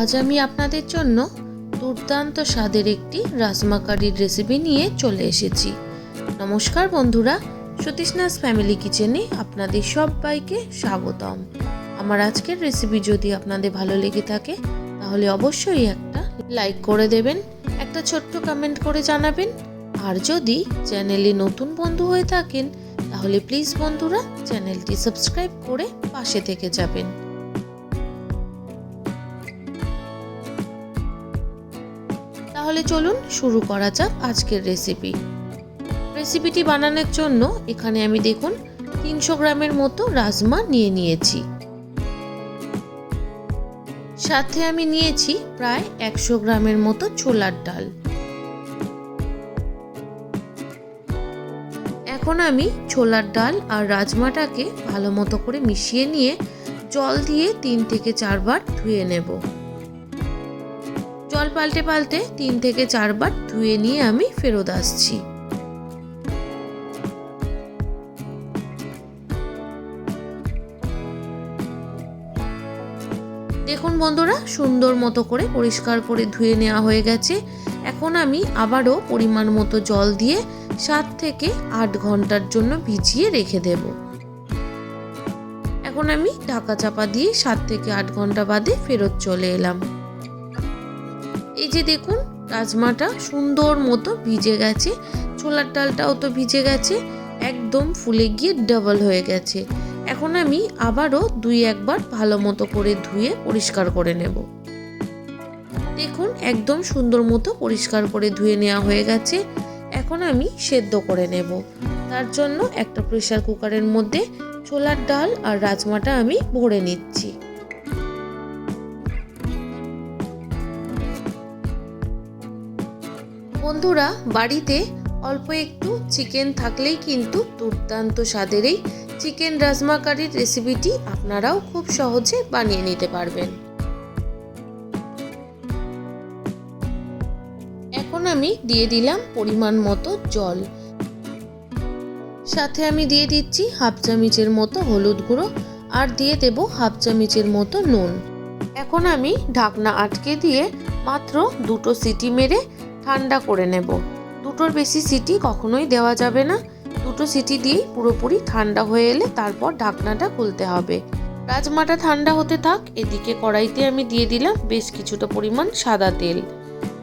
আজ আমি আপনাদের জন্য দুর্দান্ত স্বাদের একটি রাজমা কারির রেসিপি নিয়ে চলে এসেছি। নমস্কার বন্ধুরা, সতীশনাথ ফ্যামিলি কিচেনে আপনাদের সবাইকে স্বাগতম। আমার আজকের রেসিপি যদি আপনাদের ভালো লেগে থাকে, তাহলে অবশ্যই একটা লাইক করে দেবেন, একটা ছোট্ট কমেন্ট করে জানাবেন। আর যদি চ্যানেলে নতুন বন্ধু হয়ে থাকেন, তাহলে প্লিজ বন্ধুরা চ্যানেলটি সাবস্ক্রাইব করে পাশে থেকে যাবেন। তাহলে চলুন শুরু করা যাক আজকের রেসিপি রেসিপিটি বানানোর জন্য এখানে আমি দেখুন তিনশো গ্রামের মতো রাজমা নিয়ে নিয়েছি। সাথে আমি নিয়েছি প্রায় একশো গ্রামের মতো ছোলার ডাল। এখন আমি ছোলার ডাল আর রাজমাটাকে ভালো মতো করে মিশিয়ে নিয়ে জল দিয়ে তিন থেকে চারবার ধুয়ে নেব। জল পাল্টে পাল্টে তিন থেকে চারবার ধুয়ে নিয়ে আমি ফেরত আসছি। দেখুন বন্ধুরা, সুন্দর মতো করে পরিষ্কার করে ধুয়ে নেওয়া হয়ে গেছে। এখন আমি আবারও পরিমাণ মতো জল দিয়ে সাত থেকে আট ঘণ্টার জন্য ভিজিয়ে রেখে দেব। এখন আমি ঢাকা চাপা দিয়ে সাত থেকে আট ঘণ্টা বাদে ফেরত চলে এলাম। এই যে দেখুন, রাজমাটা সুন্দর মতো ভিজে গেছে, ছোলার ডালটাও তো ভিজে গেছে, একদম ফুলে গিয়ে ডাবল হয়ে গেছে। এখন আমি আবারও দুই একবার ভালো মতো করে ধুয়ে পরিষ্কার করে নেব। দেখুন, একদম সুন্দর মতো পরিষ্কার করে ধুয়ে নেওয়া হয়ে গেছে। এখন আমি সেদ্ধ করে নেব। তার জন্য একটা প্রেশার কুকারের মধ্যে ছোলার ডাল আর রাজমাটা আমি ভরে নিচ্ছি। বন্ধুরা, বাড়িতে অল্প একটু চিকেন থাকলেই কিন্তু দুর্দান্ত স্বাদের এই চিকেন রাজমা কারির রেসিপিটি আপনারাও খুব সহজে বানিয়ে নিতে পারবেন। এখন আমি দিয়ে দিলাম পরিমাণ মতো জল। সাথে আমি দিয়ে দিচ্ছি হাফ চামিচের মতো হলুদ গুঁড়ো আর দিয়ে দেব হাফ চামিচের মতো নুন। এখন আমি ঢাকনা আটকে দিয়ে মাত্র দুটো সিটি মেরে ঠান্ডা করে নেব। দুটোর বেশি সিটি কখনোই দেওয়া যাবে না। দুটো সিটি দিয়েই পুরোপুরি ঠান্ডা হয়ে এলে তারপর ঢাকনাটা খুলতে হবে। রাজমাটা ঠান্ডা হতে থাক, এদিকে কড়াইতে আমি দিয়ে দিলাম বেশ কিছুটা পরিমাণ সাদা তেল।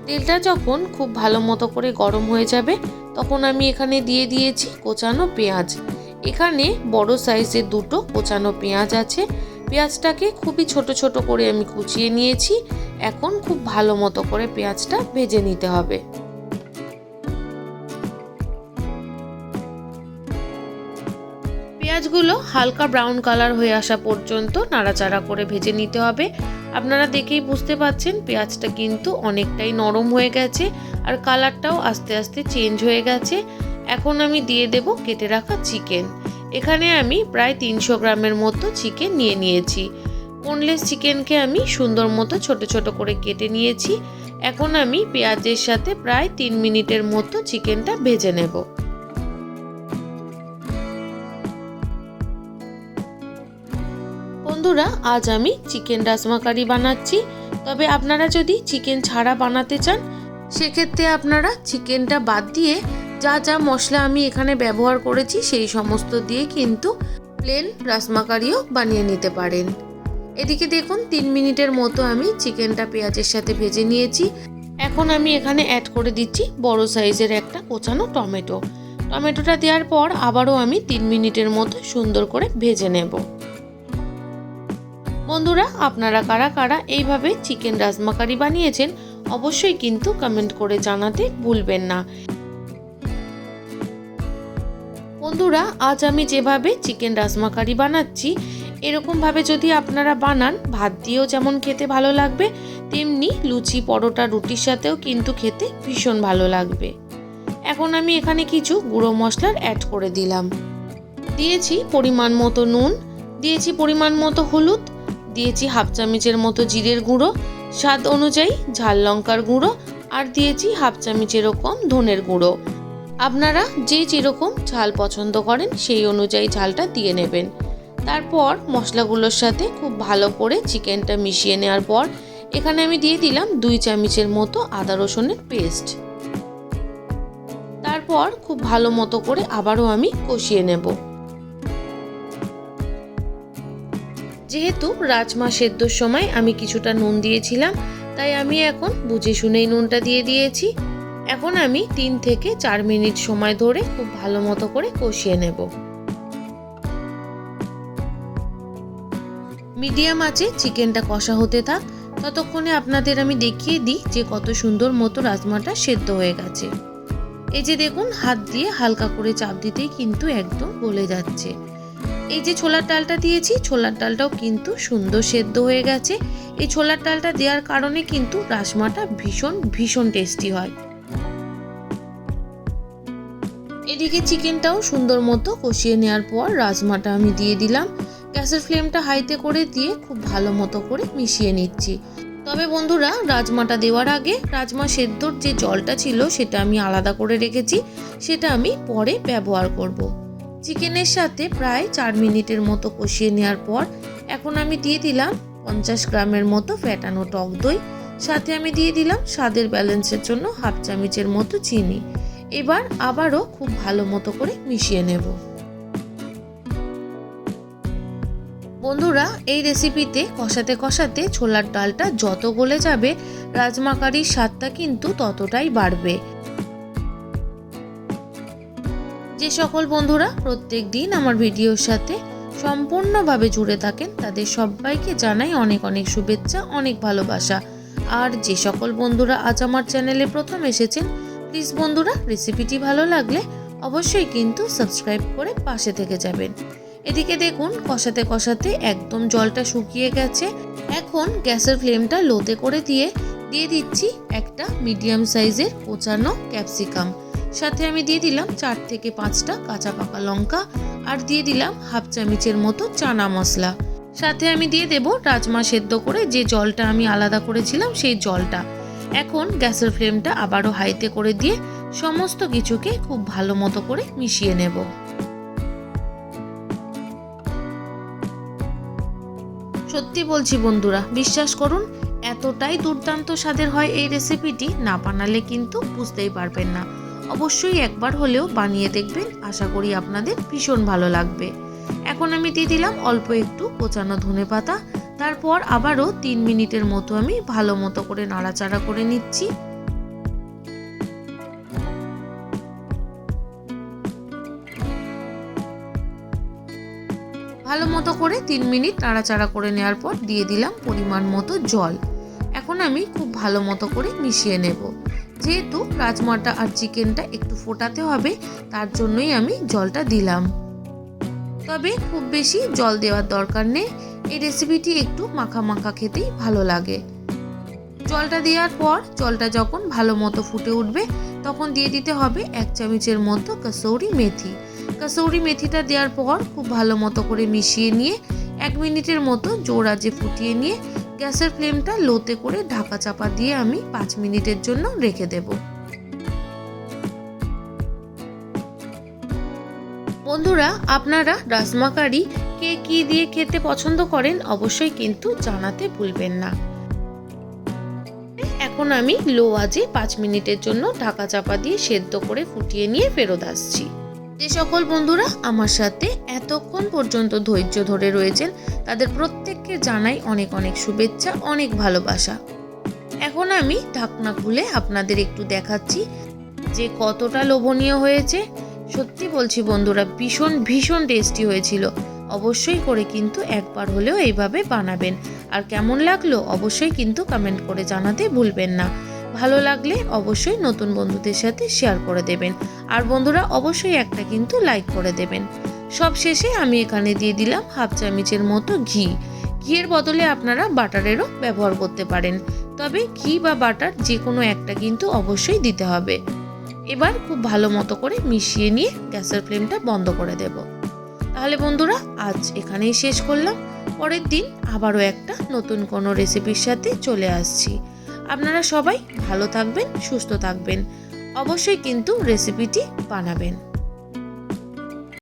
তেলটা যখন খুব ভালো মতো করে গরম হয়ে যাবে, তখন আমি এখানে দিয়ে দিয়েছি কোচানো পেঁয়াজ। এখানে বড় সাইজের দুটো কোচানো পেঁয়াজ আছে। পেঁয়াজটাকে খুবই ছোট ছোট করে আমি কুচিয়ে নিয়েছি। এখন খুব ভালো মতো করে পেঁয়াজটা ভেজে নিতে হবে। পেঁয়াজগুলো হালকা ব্রাউন কালার হয়ে আসা পর্যন্ত নাড়াচাড়া করে ভেজে নিতে হবে। আপনারা দেখেই বুঝতে পাচ্ছেন পেঁয়াজটা কিন্তু অনেকটাই নরম হয়ে গেছে আর কালারটাও আস্তে আস্তে চেঞ্জ হয়ে গেছে। এখন আমি দিয়ে দেব কেটে রাখা চিকেন। এখানে আমি প্রায় তিনশো গ্রামের মতো চিকেন নিয়ে নিয়েছি। বোনলেস চিকেনকে আমি সুন্দর মতো ছোট ছোট করে কেটে নিয়েছি। এখন আমি পেঁয়াজের সাথে প্রায় তিন মিনিটের মতো চিকেনটা ভেজে নেব। বন্ধুরা, আজ আমি চিকেন রাজমা কারি বানাচ্ছি। তবে আপনারা যদি চিকেন ছাড়া বানাতে চান, সেক্ষেত্রে আপনারা চিকেনটা বাদ দিয়ে যা যা মশলা আমি এখানে ব্যবহার করেছি সেই সমস্ত দিয়ে কিন্তু প্লেন রাজমা কারিও বানিয়ে নিতে পারেন। এদিকে দেখুন, তিন মিনিটের মতো আমি চিকেনটা পেঁয়াজের সাথে ভেজে নিয়েছি। এখন আমি এখানে অ্যাড করে দিচ্ছি বড় সাইজের একটা কোচানো টমেটো। টমেটোটা দেওয়ার পর আবারও আমি তিন মিনিটের মতো সুন্দর করে ভেজে নেব। বন্ধুরা, আপনারা কারা কারা এইভাবে চিকেন রাজমা কারি বানিয়েছেন অবশ্যই কিন্তু কমেন্ট করে জানাতে ভুলবেন না। বন্ধুরা, আজ আমি যেভাবে চিকেন রাজমা কারি বানাচ্ছি, এরকমভাবে যদি আপনারা বানান, ভাত দিয়েও যেমন খেতে ভালো লাগবে, তেমনি লুচি, পরোটা, রুটির সাথেও কিন্তু খেতে ভীষণ ভালো লাগবে। এখন আমি এখানে কিছু গুঁড়ো মশলার অ্যাড করে দিলাম। দিয়েছি পরিমাণ মতো নুন, দিয়েছি পরিমাণ মতো হলুদ, দিয়েছি হাফ চামচের মতো জিরের গুঁড়ো, স্বাদ অনুযায়ী ঝাল লঙ্কার গুঁড়ো, আর দিয়েছি হাফ চামচ এরকম ধনের গুঁড়ো। আপনারা যে যেরকম ঝাল পছন্দ করেন সেই অনুযায়ী ঝালটা দিয়ে নেবেন। তারপর মশলাগুলোর সাথে খুব ভালো করে চিকেনটা মিশিয়ে নেওয়ার পর এখানে আমি দিয়ে দিলাম দুই চামচের মতো আদা রসুনের পেস্ট। তারপর খুব ভালো মতো করে আবারও আমি কষিয়ে নেব। যেহেতু রাজমা সেদ্ধর সময় আমি কিছুটা নুন দিয়েছিলাম, তাই আমি এখন বুঝে শুনেই নুনটা দিয়ে দিয়েছি। এখন আমি তিন থেকে চার মিনিট সময় ধরে খুব ভালো মতো করে কষিয়ে নেব। মিডিয়াম আছে চিকেনটা কষা হতে থাক। ততক্ষণে আপনাদের আমি দেখিয়ে দিই যে কত সুন্দর মতো রাজমাটা সেদ্ধ হয়ে গেছে। এই যে দেখুন, হাত দিয়ে হালকা করে চাপ দিতেই কিন্তু একদম গলে যাচ্ছে। এই যে ছোলার ডালটা দিয়েছি, ছোলার ডালটাও কিন্তু সুন্দর সেদ্ধ হয়ে গেছে। এই ছোলার ডালটা দেওয়ার কারণে কিন্তু রাজমাটা ভীষণ ভীষণ টেস্টি হয়। এদিকে চিকেনটাও সুন্দর মতো কষিয়ে নেওয়ার পর রাজমাটা আমি দিয়ে দিলাম। গ্যাসের ফ্লেমটা হাইতে করে দিয়ে খুব ভালো মতো করে মিশিয়ে নিচ্ছি। তবে বন্ধুরা, রাজমাটা দেওয়ার আগে রাজমা সেদ্ধর যে জলটা ছিল সেটা আমি আলাদা করে রেখেছি। সেটা আমি পরে ব্যবহার করব। চিকেনের সাথে প্রায় চার মিনিটের মতো কষিয়ে নেওয়ার পর এখন আমি দিয়ে দিলাম পঞ্চাশ গ্রামের মতো ফ্যাটানো টক দই। সাথে আমি দিয়ে দিলাম স্বাদের ব্যালেন্সের জন্য হাফ চামচের মতো চিনি। এবার আবারও খুব ভালো মতো করে মিশিয়ে নেব। বন্ধুরা, এই রেসিপিতে কষাতে কষাতে ছোলার ডালটা যত গলে যাবে রাজমা কারির স্বাদটা কিন্তু ততটাই বাড়বে। যে সকল বন্ধুরা প্রত্যেক দিন আমার ভিডিওর সাথে সম্পূর্ণভাবে জুড়ে থাকেন, তাদের সবাইকে জানাই অনেক অনেক শুভেচ্ছা, অনেক ভালোবাসা। আর যে সকল বন্ধুরা আজ আমার চ্যানেলে প্রথম এসেছেন প্লিজ বন্ধুরা রেসিপিটি ভালো লাগলে অবশ্যই কিন্তু সাবস্ক্রাইব করে পাশে থেকে যাবেন। এদিকে দেখুন, কষাতে কষাতে একদম জলটা শুকিয়ে গেছে। এখন গ্যাসের ফ্লেমটা লোতে করে দিয়ে দিয়ে দিচ্ছি একটা মিডিয়াম সাইজের কোচানো ক্যাপসিকাম। সাথে আমি দিয়ে দিলাম চার থেকে পাঁচটা কাঁচা পাকা লঙ্কা আর দিয়ে দিলাম হাফ চামচের মতো চানা মশলা। সাথে আমি দিয়ে দেব রাজমা সেদ্ধ করে যে জলটা আমি আলাদা করেছিলাম সেই জলটা। এখন গ্যাসের ফ্লেমটা আবারও হাইতে করে দিয়ে সমস্ত কিছুকে খুব ভালো মতো করে মিশিয়ে নেব। সত্যি বলছি বন্ধুরা, বিশ্বাস করুন, এতটাই দুর্দান্ত স্বাদের হয় এই রেসিপিটি, না বানালে কিন্তু বুঝতেই পারবেন না। অবশ্যই একবার হলেও বানিয়ে দেখবেন, আশা করি আপনাদের ভীষণ ভালো লাগবে। এখন আমি দিয়ে দিলাম অল্প একটু কোচানো ধনে পাতা তারপর আবারও তিন মিনিটের মতো আমি ভালো মতো করে নাড়াচাড়া করে নিচ্ছি। ভালো মতো করে তিন মিনিট নাড়াচাড়া করে নেওয়ার পর দিয়ে দিলাম পরিমাণ মতো জল। এখন আমি খুব ভালো মতো করে মিশিয়ে নেব। যেহেতু রাজমাটা আর চিকেনটা একটু ফোটাতে হবে, তার জন্যই আমি জলটা দিলাম। তবে খুব বেশি জল দেওয়ার দরকার নেই। এই রেসিপিটি একটু মাখা মাখা খেতেই ভালো লাগে। জলটা দেওয়ার পর, জলটা যখন ভালো মতো ফুটে উঠবে, তখন দিয়ে দিতে হবে এক চামচের মতো কাসৌরি মেথি। কাসৌরি মেথিটা দেওয়ার পর খুব ভালো মতো করে মিশিয়ে নিয়ে, এক মিনিটের মতো জোর আজে ফুটিয়ে নিয়ে, গ্যাসের ফ্লেমটা লোতে করে ঢাকা চাপা দিয়ে আমি পাঁচ মিনিটের জন্য রেখে দেব। বন্ধুরা, আপনারা রাজমা কারি কে কি দিয়ে খেতে পছন্দ করেন অবশ্যই কিন্তু জানাতে ভুলবেন না। এখন আমি লো আজে পাঁচ মিনিটের জন্য ঢাকা চাপা দিয়ে সেদ্ধ করে ফুটিয়ে নিয়ে ফেরত আসছি। যে সকল বন্ধুরা আমার সাথে এতক্ষণ পর্যন্ত ধৈর্য ধরে রয়েছেন, তাদের প্রত্যেককে জানাই অনেক অনেক শুভেচ্ছা, অনেক ভালোবাসা। এখন আমি ঢাকনা খুলে আপনাদের একটু দেখাচ্ছি যে কতটা লোভনীয় হয়েছে। সত্যি বলছি বন্ধুরা, ভীষণ ভীষণ টেস্টি হয়েছিল। অবশ্যই করে কিন্তু একবার হলেও এইভাবে বানাবেন। আর কেমন লাগল অবশ্যই কিন্তু কমেন্ট করে জানাতে ভুলবেন না। ভালো লাগলে অবশ্যই নতুন বন্ধুদের সাথে শেয়ার করে দেবেন। আর বন্ধুরা অবশ্যই একটা কিন্তু লাইক করে দেবেন। সব শেষে আমি এখানে দিয়ে দিলাম হাফ চামচের মতো ঘি। ঘিয়ের বদলে আপনারা বাটারেরও ব্যবহার করতে পারেন। তবে ঘি বা বাটার যে কোনো একটা কিন্তু অবশ্যই দিতে হবে। এবার খুব ভালো মতো করে মিশিয়ে নিয়ে গ্যাসের ফ্লেমটা বন্ধ করে দেব। তাহলে বন্ধুরা, আজ এখানেই শেষ করলাম। পরের দিন আবারও একটা নতুন কোনো রেসিপির সাথে চলে আসছি। আপনারা সবাই ভালো থাকবেন, সুস্থ থাকবেন। অবশ্যই কিন্তু রেসিপিটি বানাবেন।